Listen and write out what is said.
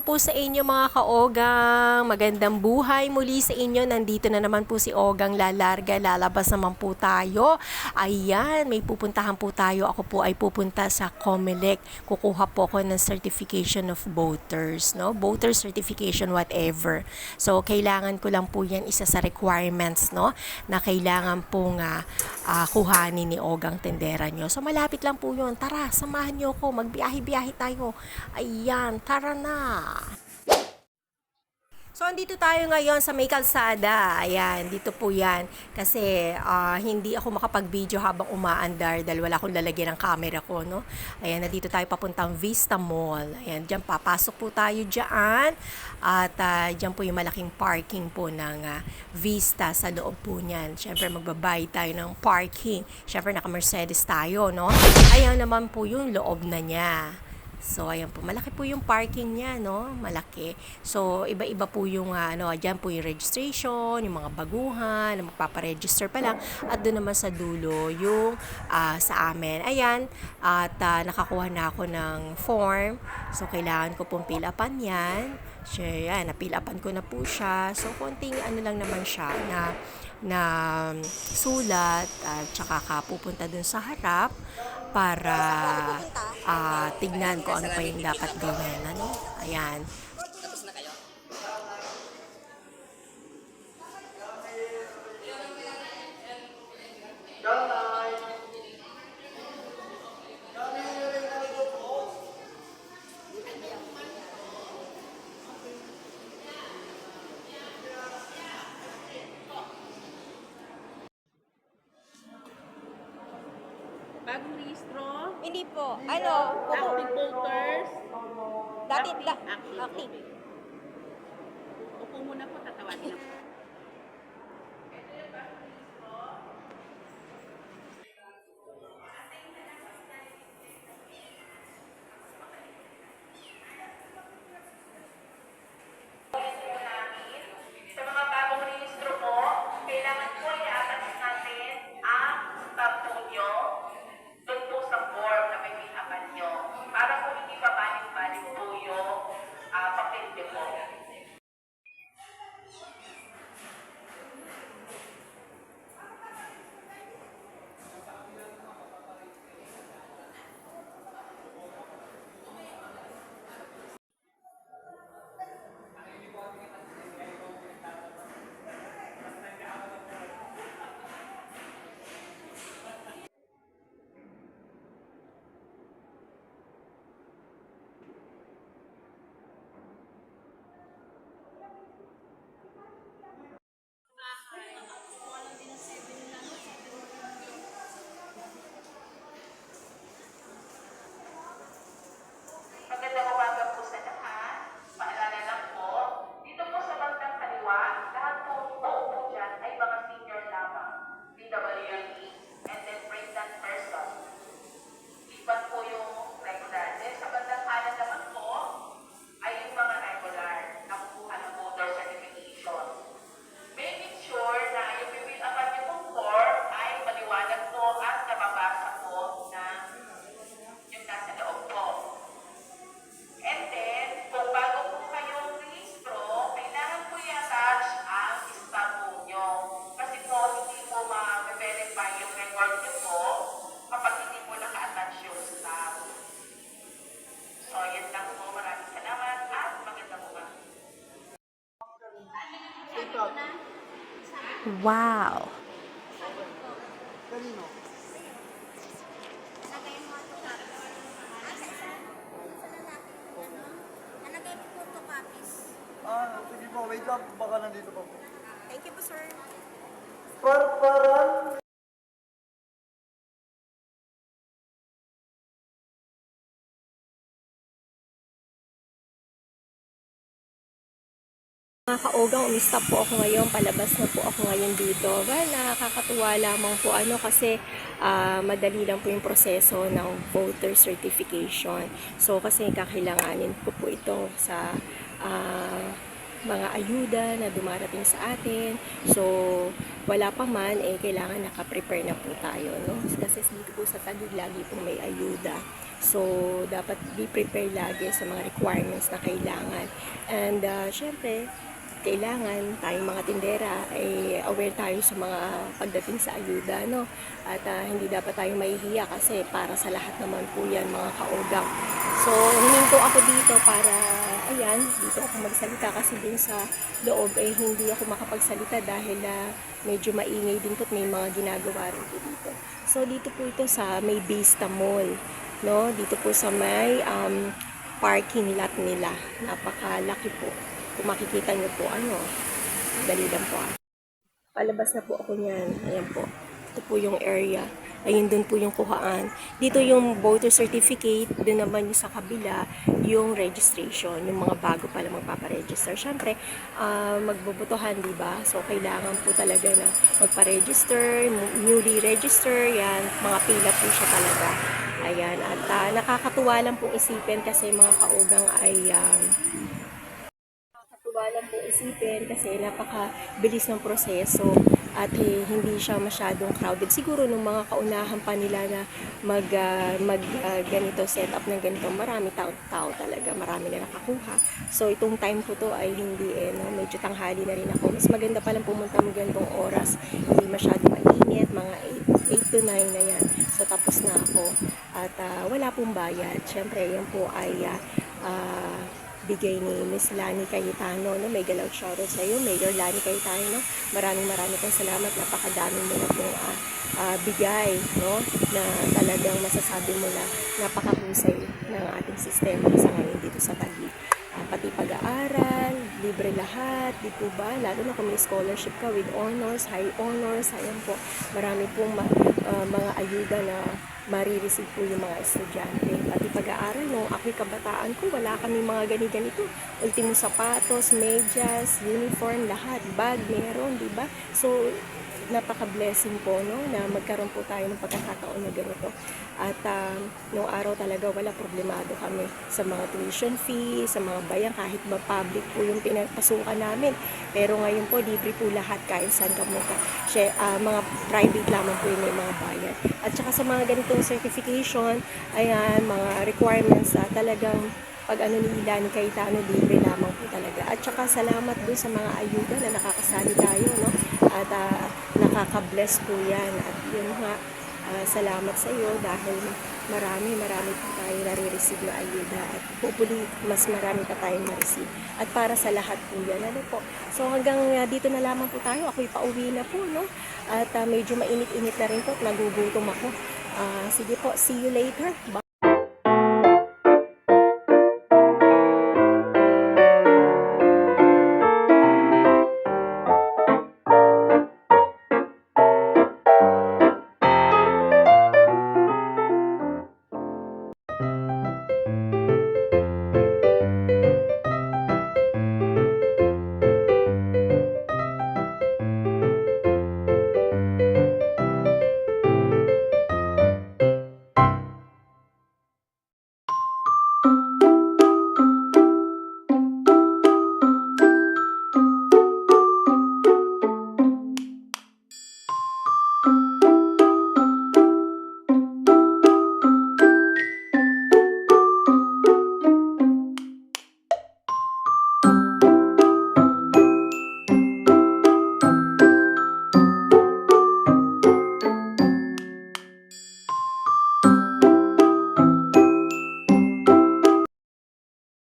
po sa inyo mga kaogang. Magandang buhay muli sa inyo. Nandito na naman po si Ogang Lalarga. Lalabas naman po tayo. Ayan, may pupuntahan po tayo. Ako po ay pupunta sa Comelec. Kukuha po ako ng certification of voters, no? Voter certification whatever. So kailangan ko lang po 'yan isa sa requirements, no? Na kailangan po nga ah, kuhanin ni Ogang Tendera nyo. So malapit lang po 'yun. Tara, samahan niyo ako. Magbiyahe-biyahe tayo. Ayan, tara na. So, andito tayo ngayon sa may kalsada. Ayan, dito po yan. Kasi ah, hindi ako makapag-video habang umaandar dahil wala akong lalagyan ng camera ko, no? Ayan, nandito tayo papuntang Vista Mall. Ayan, dyan papasok po tayo dyan. At ah, dyan po yung malaking parking po ng ah, Vista sa loob po niyan. Siyempre, magbabayad tayo ng parking. Siyempre, naka-Mercedes tayo, no? Ayan naman po yung loob na niya. So, ayan po. Malaki po yung parking niya, no? Malaki. So, iba-iba po yung, ah, ano, dyan po yung registration, yung mga baguhan, na magpaparegister pa lang. At doon naman sa dulo, yung ah, sa amin. Ayan. At ah, nakakuha na ako ng form. So, kailangan ko pong fill upan yan. So, yan. Na-fill ko na po siya. So, konting ano lang naman siya na na sulat at tsaka ka pupunta dun sa harap para ah, tignan ko ano pa yung dapat gawin. Ano? Ayan. Bagong rehistro, Hindi po. Ano? active voters, Dati, active, da- active. active. Wow. Ah, sige po, wait lang. Baka nandito pa po. Thank you po, sir. Par parang Mga kaogang, umistop po ako ngayon, palabas na po ako ngayon dito. Well, nakakatuwa lamang po ano kasi ah, madali lang po yung proseso ng voter certification. So kasi kakailanganin ko po ito sa ah, mga ayuda na dumarating sa atin. So, wala pa man, eh, kailangan nakaprepare na po tayo, no? Kasi dito po sa Taguig, lagi po may ayuda. So, dapat be prepared lagi sa mga requirements na kailangan. And, uh, syempre, kailangan tayong mga tindera ay aware tayo sa mga pagdating sa ayuda, no? At ah, hindi dapat tayo mahihiya kasi para sa lahat naman po yan, mga kaogang. So, huminto ako dito para, ayan, dito ako magsalita kasi din sa loob eh hindi ako makapagsalita dahil ah, medyo maingay din po at may mga ginagawa rin po dito. So, dito po ito sa may Vista Mall, no? Dito po sa may um, parking lot nila. Napakalaki po. Kung makikita nyo po, ano, dali lang po. Palabas na po ako niyan. Ayan po. Ito po yung area. Ayun dun po yung kuhaan. Dito yung voter certificate. Doon naman yung sa kabila, yung registration. Yung mga bago pala magpaparegister. Siyempre, ah, magbubutuhan, di ba? So, kailangan po talaga na magpa-register, newly register, yan. Mga pila po siya talaga. Ayan. At ah, nakakatuwa lang pong isipin kasi mga kaugang ay um, lang po isipin kasi napakabilis ng proseso at eh, hindi siya masyadong crowded. Siguro nung mga kaunahan pa nila na mag, ah, mag ah, ganito set up ng ganito, marami tao, tao talaga, marami na nakakuha. So itong time ko to ay hindi eh, no? medyo tanghali na rin ako. Mas maganda palang pumunta mo ganitong oras, hindi masyado mainit, mga 8, 8 to 9 na yan. So tapos na ako at ah, wala pong bayad. Siyempre yan po ay ah, ah, bigay ni Miss Lani Cayetano. No? May galaw shoutout sa iyo, Mayor Lani Cayetano. Maraming maraming pong salamat. Napakadami mo na pong ah, ah, bigay no? na talagang masasabi mo na napakahusay ng ating sistema sa ngayon dito sa Taguig. Ah, pati pag-aaral, libre lahat, di po ba? Lalo na kung may scholarship ka with honors, high honors, ayan po. Marami pong ma- ah, mga ayuda na marireceive po yung mga estudyante. Pati pag-aaral, nung ako'y kabataan ko, wala kami mga gani-ganito. Ultimo sapatos, medyas, uniform, lahat. Bag, meron, di ba? So, napaka-blessing po, no, na magkaroon po tayo ng pagkakataon na ganito. At um, nung araw talaga, wala problemado kami sa mga tuition fee, sa mga bayan, kahit ba public po yung pinapasukan namin. Pero ngayon po, libre po lahat kahit saan ka mo ka. Siya, ah, mga private lamang po yung mga bayan. At saka sa mga ganitong certification, ayan, mga requirements, ah, talagang pag ano nila ni Cayetano, libre lamang po talaga. At saka salamat dun sa mga ayuda na nakakasali tayo, no? At ah, nakaka-bless po yan. At yun nga, ah, salamat sa iyo dahil marami, marami po tayo nare-receive na ayuda. At hopefully, mas marami pa tayong ma-receive. At para sa lahat po yan, ano po. So hanggang ah, dito na lamang po tayo. Ako'y pauwi na po, no? At ah, medyo mainit-init na rin po at nagugutom ako. Ah, sige po, see you later. Bye.